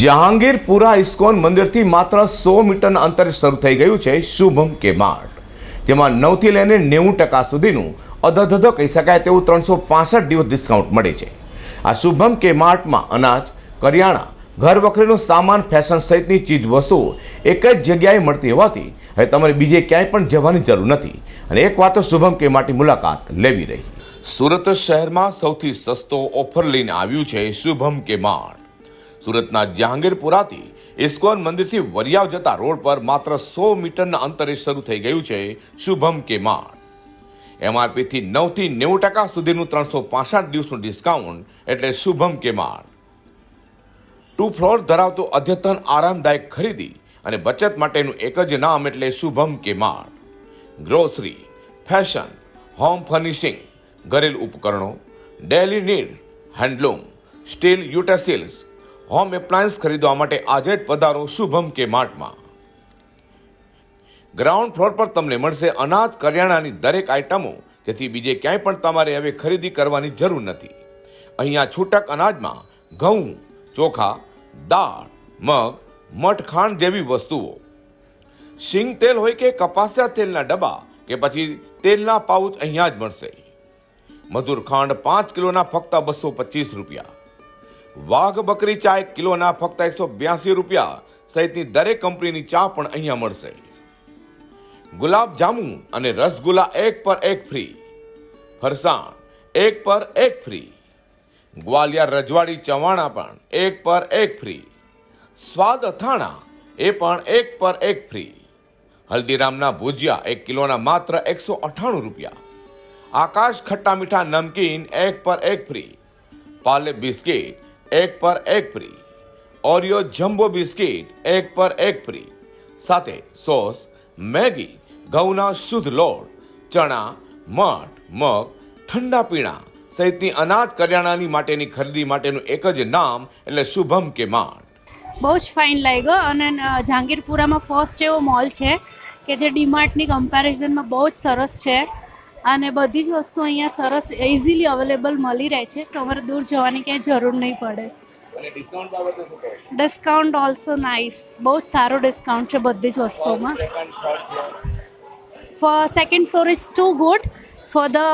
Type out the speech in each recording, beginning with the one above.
Jahangirpura ISKCON મંદિરથી માત્ર સો મીટરના અંતરે શરૂ થઈ ગયું છે શુભમ કે માર્ટ તેમાં નવથી લઈને નેવું ટકા સુધીનું અધધધ કહી શકાય તેવું ત્રણસો પાસઠ દિવસ ડિસ્કાઉન્ટ મળે છે. આ શુભમ કે માર્ટમાં અનાજ, કરિયાણા, ઘર વખરીનો સામાન ફેશન સહિતની ચીજ વસ્તુઓ એક જ જગ્યાએ મળતી હોવાથી હવે તમારે બીજે ક્યાંય પણ જવાની જરૂર નથી. અને એક વાત તો શુભમ કે માટી મુલાકાત લેવી રહી. સુરત શહેરમાં સૌથી સસ્તો ઓફર લઈને આવ્યું છે શુભમ કે માર્ટ સુરતના જહાંગીરપુરાથી ઇસ્કોન મંદિરથી વરિયાવ જતા રોડ પર માત્ર સો મીટરના અંતરે શરૂ થઈ ગયું છે શુભમ કે માણ એમઆરપીથી નવથી નેવું ટકા સુધીનું ત્રણસો પાસઠ દિવસનું ડિસ્કાઉન્ટ એટલે શુભમ કે માણ ટુ ફ્લોર ધરાવતું અદ્યતન આરામદાયક ખરીદી અને બચત માટેનું એક જ નામ એટલે શુભમ કે માણ ગ્રોસરી ફેશન હોમ ફર્નિશિંગ ઘરેલું ઉપકરણો daily needs handloom steel utensils home appliance ખરીદવા માટે આજે જ પધારો શુભમ કે માર્ટમાં. ગ્રાઉન્ડ ફ્લોર પર તમને મળશે અનાજ, કરિયાણાની દરેક આઇટમો, જેથી બીજે ક્યાંય પણ તમારે હવે ખરીદી કરવાની જરૂર નથી. અહીંયા છૂટક અનાજમાં ઘઉં, ચોખા, દાળ, મગ મઠખાંડ જેવી વસ્તુઓ. શિંગ તેલ હોય કે કપાસિયા તેલના ડબ્બા, કે પછી તેલના પાઉચ અહીંયા જ મળશે. મધુર ખાંડ પાંચ કિલોના ફક્ત બસો પચીસ રૂપિયા. વાઘ બકરી ચા એક કિલોના ફક્ત એકસો બ્યાસી રૂપિયા સહિતની દરેક કંપનીની ચા પણ અહીંયા મળશે. ગુલાબ જામુ અને રસગુલ્લા એક પર એક ફ્રી. ફરસાણ એક પર એક ફ્રી. ગ્વાલિયર રજવાડી ચવાણા પણ એક પર એક ફ્રી. સ્વાદ અથાણા એ પણ એક પર એક ફ્રી. હલ્દીરામના ભુજિયા એક કિલોના માત્ર એકસો અઠ્ઠાણું રૂપિયા. આકાશ ખટ્ટા મીઠા નમકીન એક પર એક ફ્રી. પાર્લે બિસ્કિટ એક પર એક ફ્રી ઓરિયો જમ્બો બિસ્કિટ એક પર એક ફ્રી સાથે સોસ મેગી ઘઉંના શુદ્ધ લોટ, ચણા, મઠ, મગ, ઠંડા પીણા સહિતની અનાજ કરિયાણાની માટેની ખરીદી માટેનું એક જ નામ એટલે શુભમ કે માટ બહુ જ ફાઇન લાગ્યો અને જહાંગીરપુરામાં ફર્સ્ટ એવો મોલ છે કે જે ડીમાર્ટની કમ્પેરિઝનમાં બહુ જ સરસ છે. અને બધી જ વસ્તુ અહીંયા સરસ ઇઝીલી અવેલેબલ મળી રહે છે સો અમારે દૂર જવાની ક્યાંય જરૂર નહીં પડે ડિસ્કાઉન્ટ ઓલ્સો નાઇસ બહુ જ સારું ડિસ્કાઉન્ટ છે બધી જ વસ્તુઓમાં floor is too good for the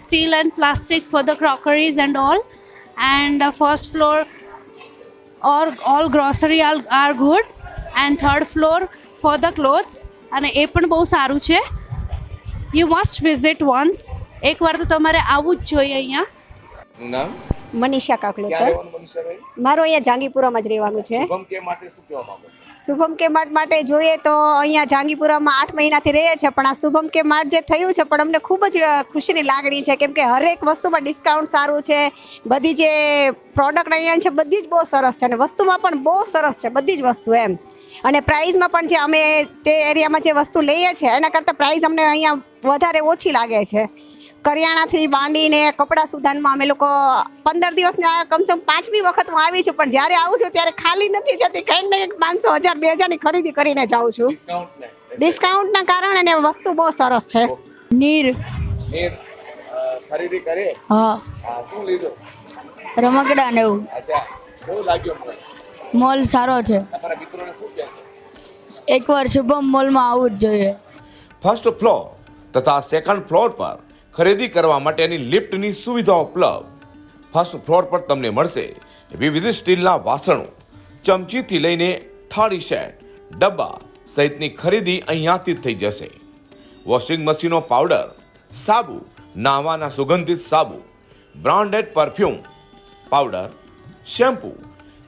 steel and plastic for the crockeries and all and uh, first floor or all grocery are, are good and third floor for the clothes અને એ પણ બહુ સારું છે યુ મસ્ટ વિઝિટ વન્સ એકવાર તો તમારે આવવું જ જોઈએ અહીંયા. નામ? મનીષા કાકલેકર મારું અહીંયા જાંગીપુરામાં જ રહેવાનું છે. શુભમ કે માટે શું કહેવા માંગો શુભમ કે માર્ટ માટે જોઈએ તો અહીંયા જાંગીપુરામાં આઠ મહિનાથી રહીએ છીએ પણ આ શુભમ કે માર્ટ જે થયું છે પણ અમને ખૂબ જ ખુશીની લાગણી છે કેમ કે હરેક વસ્તુમાં ડિસ્કાઉન્ટ સારું છે બધી જે પ્રોડક્ટ અહીંયા છે બધી જ બહુ સરસ છે અને વસ્તુમાં પણ બહુ સરસ છે બધી જ વસ્તુ એમ. અને પ્રાઇઝમાં પણ જે અમે તે એરિયામાં જે વસ્તુ લઈએ છીએ એના કરતાં પ્રાઇઝ અમને અહીંયા વધારે ઓછી લાગે છે. કરિયાણાથી માંડીને કપડાં સુધાનમાં અમે લોકો પંદર દિવસના આ કમસે કમ પાંચમી વખત હું આવી છું પણ જ્યારે આવું છું ત્યારે ખાલી નથી જતી કંઈક ને કંઈક પાંચસો હજાર બે હજારની ખરીદી કરીને જાઉં છું. ડિસ્કાઉન્ટના. કારણે ને વસ્તુ બહુ સરસ છે. નીર. ખરીદી કરી? હા. શું લીધું? રમકડા ને એવું. અચ્છા કેવું લાગ્યું મોલ સારો છે. એકવાર શુભમ મોલમાં આવવું જ જોઈએ. ફર્સ્ટ ફ્લોર તથા સેકન્ડ ફ્લોર પર ખરીદી કરવા માટેની લિફ્ટની સુવિધાઓ ઉપલબ્ધ. ફર્સ્ટ ફ્લોર પર તમને મળશે વિવિધ સ્ટીલના વાસણો, ચમચીથી લઈને થાળી સેટ, ડબ્બા સહિતની ખરીદી અહીંયાથી થઈ જશે. વોશિંગ મશીનો પાવડર સાબુ, નાવાના સુગંધિત સાબુ બ્રાન્ડેડ પરફ્યુમ પાવડર શેમ્પૂ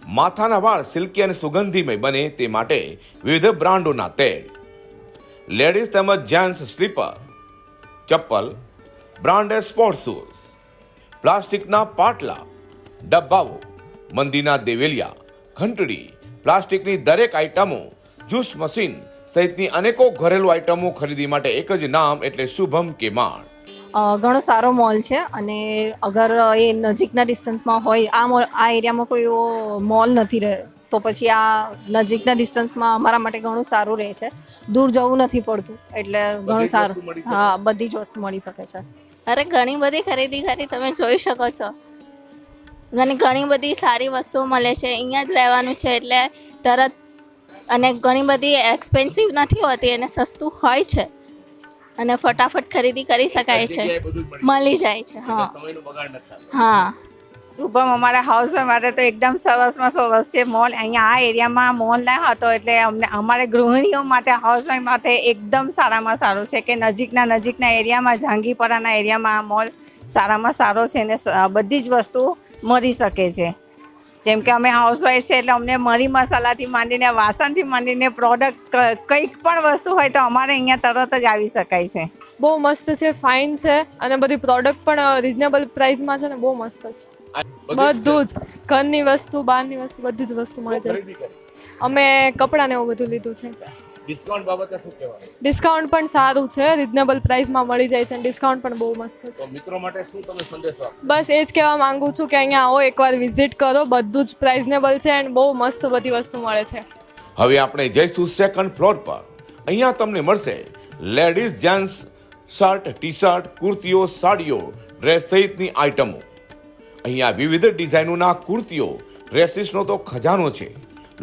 માથાના વાળ સિલ્કી અને સુગંધીમય બને તે માટે વિવિધ બ્રાન્ડોના તેલ. લેડીઝ તેમજ જેન્ટ્સ સ્લીપર, ચપ્પલ, બ્રાન્ડેડ સ્પોર્ટ શૂઝ, પ્લાસ્ટિકના પાટલા, ડબ્બાઓ, મંદીના દેવેલિયા, ઘંટડી, પ્લાસ્ટિકની દરેક આઇટમો જ્યુસ મશીન સહિતની અનેકો ઘરેલું આઇટમો ખરીદી માટે એક જ નામ એટલે શુભમ કે માણ. ઘણો સારો મોલ છે અને અગર એ નજીકના ડિસ્ટન્સમાં હોય આ મોલ આ એરિયામાં કોઈ એવો મોલ નથી રહે તો પછી આ નજીકના ડિસ્ટન્સમાં અમારા માટે ઘણું સારું રહે છે. દૂર જવું નથી પડતું એટલે ઘણું સારું. હા બધી જ વસ્તુ મળી શકે છે. અરે ઘણી બધી ખરીદી કરી તમે જોઈ શકો છો. અને ઘણી બધી સારી વસ્તુઓ મળે છે અહીંયા જ રહેવાનું છે એટલે તરત અને ઘણી બધી એક્સપેન્સિવ નથી હોતી અને સસ્તું હોય છે. અને ફટાફટ ખરીદી કરી શકાય છે. મળી જાય. છે હા. હા. શુભમ અમારા હાઉસવાઈફ માટે તો એકદમ સરસમાં સરસ છે. મોલ અહીંયા આ એરિયામાં મોલ ના હતો એટલે અમને અમારે ગૃહિણીઓ માટે હાઉસવાઈફ માટે એકદમ સારામાં સારું છે કે નજીકના નજીકના એરિયામાં જાંગીપરાના એરિયામાં આ મોલ સારામાં સારો છે અને બધી જ વસ્તુ મળી શકે છે. જેમ કે અમે હાઉસવાઈફ છે એટલે અમને મરી મસાલાથી માંડીને વાસણથી માંડીને પ્રોડક્ટ કંઈક પણ વસ્તુ હોય તો અમારે અહીંયા તરત જ આવી શકાય છે. બહુ મસ્ત છે ફાઇન છે અને બધી પ્રોડક્ટ પણ રિઝનેબલ પ્રાઇસમાં છે ને બહુ મસ્ત છે. બધું જ ઘરની વસ્તુ બહારની વસ્તુ બધી જ વસ્તુ મળી જાય છે અમે કપડાં ને એવું બધું લીધું છે. ડિસ્કાઉન્ટ બાબતે શું કહેવાય ડિસ્કાઉન્ટ પણ સારું છે રિઝનેબલ પ્રાઇસમાં મળી જાય છે અને ડિસ્કાઉન્ટ પણ બહુ મસ્ત છે. તો મિત્રો માટે શું તમે સંદેશો બસ એ જ કહેવા માંગુ છું કે અહીંયા આવો એકવાર વિઝિટ કરો બધું જ પ્રાઇઝનેબલ છે એન્ડ બહુ મસ્ત બધી વસ્તુ મળે છે. હવે આપણે જઈશું સેકન્ડ ફ્લોર પર. અહીંયા તમને મળશે ladies gents shirt T shirt કુર્તીઓ સાડીઓ ડ્રેસ સહિતની આઇટમો અહીંયા વિવિધ ડિઝાઇનોના કુર્તીઓ ડ્રેસીસનો તો ખજાનો છે.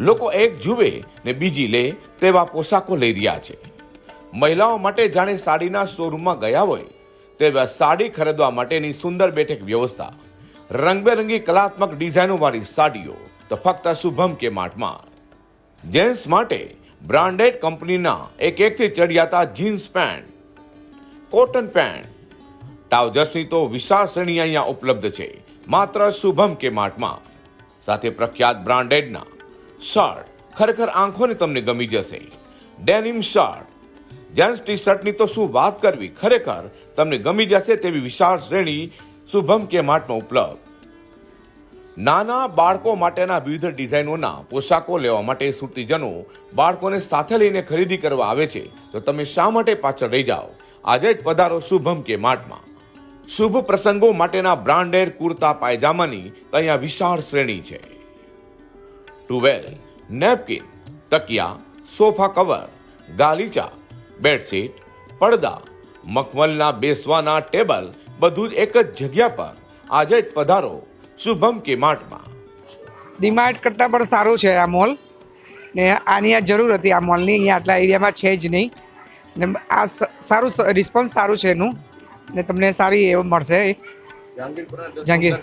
લોકો એક જુએ ને બીજી લે તેવા પોશાકો લઈ રહ્યા છે. મહિલાઓ માટે જાણે સાડીના શોરૂમમાં ગયા હોય તેવા સાડી ખરીદવા માટેની સુંદર બેઠક વ્યવસ્થા, રંગબેરંગી કલાત્મક ડિઝાઇનોવાળી સાડીઓ તો ફક્ત શુભમ કે માર્ટમાં જેન્ટ્સ માટે બ્રાન્ડેડ કંપનીના એક એકથી ચડિયાતા જીન્સ પેન્ટ, કોટન પેન્ટ, ટ્રાઉઝર્સની તો વિશાળ શ્રેણી અહીંયા ઉપલબ્ધ છે, માત્ર શુભમ કે માર્ટમાં સાથે પ્રખ્યાત બ્રાન્ડેડના શર્ટ ખરેખર આંખોને તમને ગમી જશે. ડેનિમ શર્ટ જેન્ટ્સ ટી શર્ટની તો શું વાત કરવી? ખરેખર તમને ગમી જશે તેવી વિશાળ શ્રેણી શુભમ કે માર્ટમાં ઉપલબ્ધ. નાના બાળકો માટેના વિવિધ ડિઝાઇનોના પોશાકો લેવા માટે સુરતીજનો બાળકોને સાથે લઈને ખરીદી કરવા આવે છે. તો તમે શા માટે પાછળ રહી જાઓ? આજે જ પધારો શુભમ કે માર્ટમાં. શુભ પ્રસંગો માટેના બ્રાન્ડેડ કુર્તા પાયજામાની અહીંયા વિશાળ શ્રેણી છે. ટુવેલ નેપકિન તકિયા સોફા કવર ગાલીચા બેડશીટ પડદા મખમલના બેસવાના ટેબલ બધું જ એક જ જગ્યા પર. આજે જ પધારો શુભમ કે માર્ટમાં. ડીમાર્ટ કરતાં પણ સારું છે આ મોલ. ને આની આ જરૂર હતી આ મોલની અહીંયા આટલા એરિયામાં છે જ નહીં. ને આ સ- સારું રિસ્પોન્સ સારું છે એનું. ને તમને સારી એવું મળશે. જહાંગીર.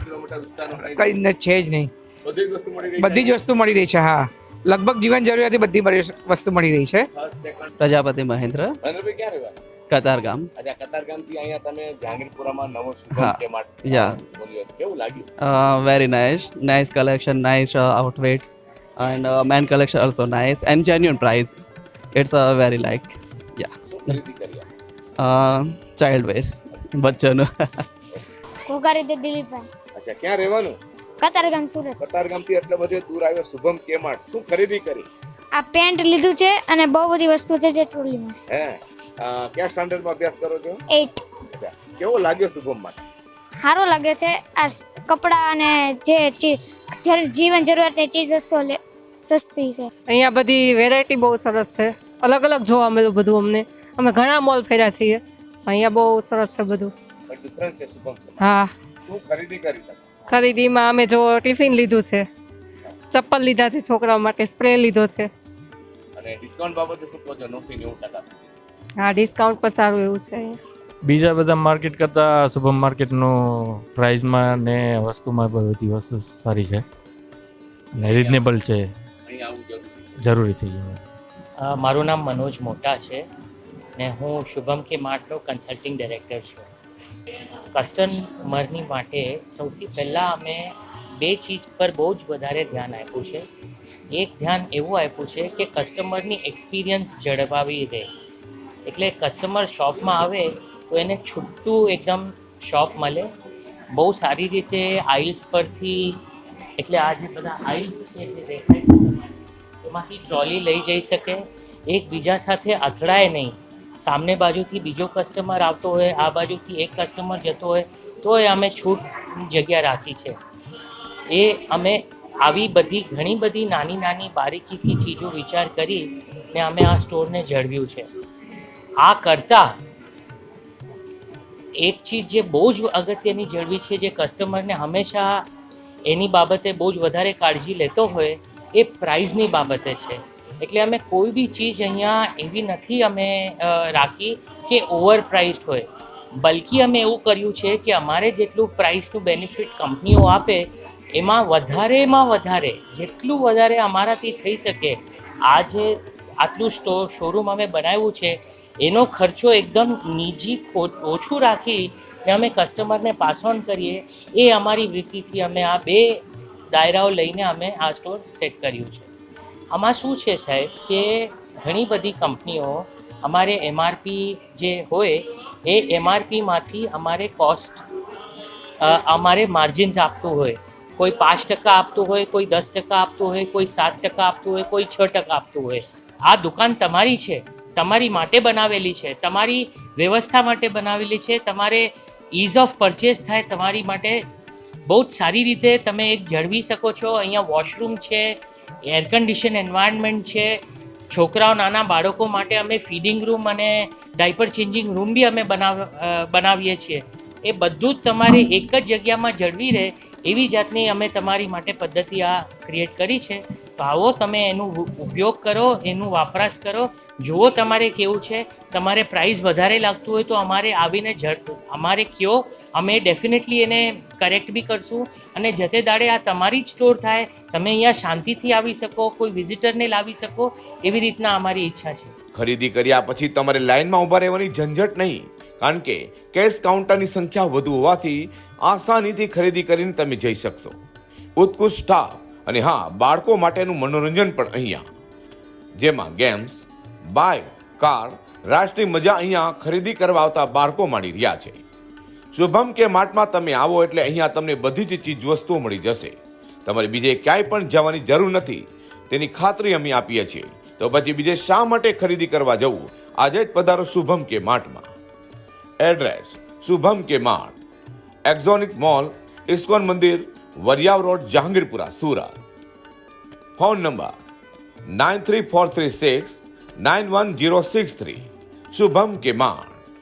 કંઈ ન છે જ નહીં. બધી જ વસ્તુ મળી રહી છે. હા. લગભગ જીવન જરૂરિયાત બધી વસ્તુ મળી રહી છે. પ્રજાપતિ મહેન્દ્ર. કતાર ગામ. આજે કતારગામથી અહીંયા તમે જહાંગીરપુરામાં નવો હા. કે માર્ટ કેવું લાગ્યું? Very nice nice collection nice outfits and men collection also nice and genuine price it's a very like yeah કરી? ચાઇલ્ડ વેર બચ્ચોનું. કુકારી તે દિલીપભાઈ અચ્છા ક્યાં રહેવાનું? કતારગામ સુરત. કતારગામથી એટલે બધે દૂર આવ્યો શુભમ કે શું ખરીદી કરી? આ પેન્ટ લીધું છે અને બહુ બધી વસ્તુ છે જે ટ્રોલીમાં છે. હે? અ, કયા સ્ટાન્ડર્ડમાં અભ્યાસ કરો છો? 8 કેવો લાગ્યો શુભમમાં? સારો લાગે છે. આ કપડાં અને જે ચી- જે જીવન જરૂરિયાતની ચીજ વસ્તુઓ લે સસ્તી છે. અહીંયા બધી વેરાયટી બહુ સરસ છે. અલગ અલગ જોવા મળ્યું બધું અમને. અમે ઘણા મોલ ફર્યા છીએ. અહીંયા બહુ સરસ છે બધું. ડિફરન્સ છે શુભમ હા. શું ખરીદી કરી તમે? ખરીદીમાં અમે જો ટિફિન લીધું છે. ચપ્પલ લીધા છે છોકરાઓ માટે સ્પ્રે લીધો છે. અને ડિસ્કાઉન્ટ બાબતે શું કહો છો? નવથી નેવું ટકા હા ડિસ્કાઉન્ટ પણ સારું એવું છે બીજા બધા માર્કેટ કરતાં સુપર માર્કેટનું પ્રાઇઝમાં ને વસ્તુમાં બધી વસ્તુ સારી છે. અને રિઝનેબલ છે. આવું જરૂરી જરૂરી થઈ ગયું. મારું નામ મનોજ મોટા છે ને હું શુભમ કે માર્ટનો કન્સલ્ટિંગ ડાયરેક્ટર છું. કસ્ટમરની માટે સૌથી પહેલાં અમે બે ચીજ પર બહુ જ વધારે ધ્યાન આપ્યું છે. એક ધ્યાન એવું આપ્યું છે કે કસ્ટમરની એક્સપિરિયન્સ જળવાવી રહે. એટલે કસ્ટમર શોપમાં આવે તો એને છૂટું એકદમ શોપ મળે. બહુ સારી રીતે આઇલ્સ પરથી, એટલે આ જે બધા આઇલ્સ છે જે દેખાય છે એમાંથી ટ્રોલી લઈ જઈ શકે, એકબીજા સાથે અથડાય નહીં. સામને બાજુથી બીજો કસ્ટમર આવતો હોય, આ બાજુથી એક કસ્ટમર જતો હોય, તોય અમે છૂટ જગ્યા રાખી છે. એ અમે આવી બધી, ઘણી બધી નાની નાની બારીકીથી ચીજો વિચાર કરી ને અમે આ સ્ટોરને જળવ્યું છે. આ કરતાં એક ચીજ જે બહુ જ અગત્યની જળવી છે જે કસ્ટમરને હંમેશા એની બાબતે બહુ જ વધારે કાળજી લેતો હોય, એ પ્રાઇઝની બાબતે છે. એટલે અમે કોઈ બી ચીજ અહીંયા એવી નથી અમે રાખી કે ઓવર પ્રાઇસ્ડ હોય. બલ્કી અમે એવું કર્યું છે કે અમારે જેટલું પ્રાઇસનું બેનિફિટ કંપનીઓ આપે, એમાં વધારેમાં વધારે, જેટલું વધારે અમારાથી થઈ શકે, આ જે આટલું સ્ટોર શોરૂમ અમે બનાવ્યું છે, એનો ખર્ચો એકદમ નીજી ઓછું રાખી ને અમે કસ્ટમરને પાસ ઓન કરીએ, એ અમારી વૃત્તિથી અમે આ બે દાયરાઓ લઈને અમે આ સ્ટોર સેટ કર્યું છે. આમાં શું છે સાહેબ કે ઘણી બધી કંપનીઓ અમારે એમઆરપી જે હોય એ એમઆરપીમાંથી અમારે કોસ્ટ અમારે માર્જિન્સ આપતું હોય. કોઈ પાંચ ટકા આપતું હોય, કોઈ દસ ટકા આપતું હોય, કોઈ સાત ટકા આપતું હોય, કોઈ છ ટકા આપતું હોય. આ દુકાન તમારી છે, તમારી માટે બનાવેલી છે, તમારી વ્યવસ્થા માટે બનાવેલી છે, તમારે ઇઝ ઓફ પરચેસ થાય, તમારી માટે બહુ જ સારી રીતે તમે એક જળવી શકો છો. અહીંયા વોશરૂમ છે એર કન્ડિશન એન્વાયરમેન્ટ છે. છોકરાઓ, નાના બાળકો માટે અમે ફીડિંગ રૂમ અને ડાયપર ચેન્જિંગ રૂમ બી અમે બનાવ બનાવીએ છીએ. એ બધું જ તમારે એક જ જગ્યામાં જળવી રહે એવી જાતની અમે તમારી માટે પદ્ધતિ આ ક્રિએટ કરી છે. તો આવો તમે એનું ઉપયોગ કરો, એનું વપરાશ કરો. જુઓ તમારે કેવું છે. તમારે પ્રાઇસ વધારે લાગતું હોય તો અમારે આવીને અમારે કયો અમે ડેફિનેટલી એને કરેક્ટ બી કરશું અને જતે દાડે આ તમારી જ સ્ટોર થાય, તમે અહીંયા શાંતિથી આવી શકો, કોઈ વિઝિટરને લાવી શકો, એવી રીતના અમારી ઈચ્છા છે. ખરીદી કર્યા પછી તમારે લાઇનમાં ઊભા રહેવાની ઝંઝટ નહીં, કારણ કે કેશ કાઉન્ટરની સંખ્યા વધુ હોવાથી આસાનીથી ખરીદી કરીને તમે જઈ શકશો. ઉત્કૃષ્ટ સ્ટાફ અને હા, બાળકો માટેનું મનોરંજન પણ અહીંયા. જેમાં ગેમ્સ બાઇક કાર રાષ્ટ્રીય મજા અહીંયા ખરીદી કરવા આવતા બાળકો માણી રહ્યા છે. શુભમ કે માર્ટમાં તમે આવો એટલે અહીંયા તમને બધી જ ચીજ વસ્તુઓ મળી જશે. તમારે બીજે ક્યાંય પણ જવાની જરૂર નથી. તેની ખાતરી અમે આપીએ છીએ. તો પછી બીજે શા માટે ખરીદી કરવા જવું? આજે જ પધારો શુભમ કે માર્ટમાં address Shubham K Mart એક્ઝોનિક mall ISKCON મંદિર, Variav road, Jahangirpura, Surat. Phone number nine three four three six nine one zero six three Shubham K mart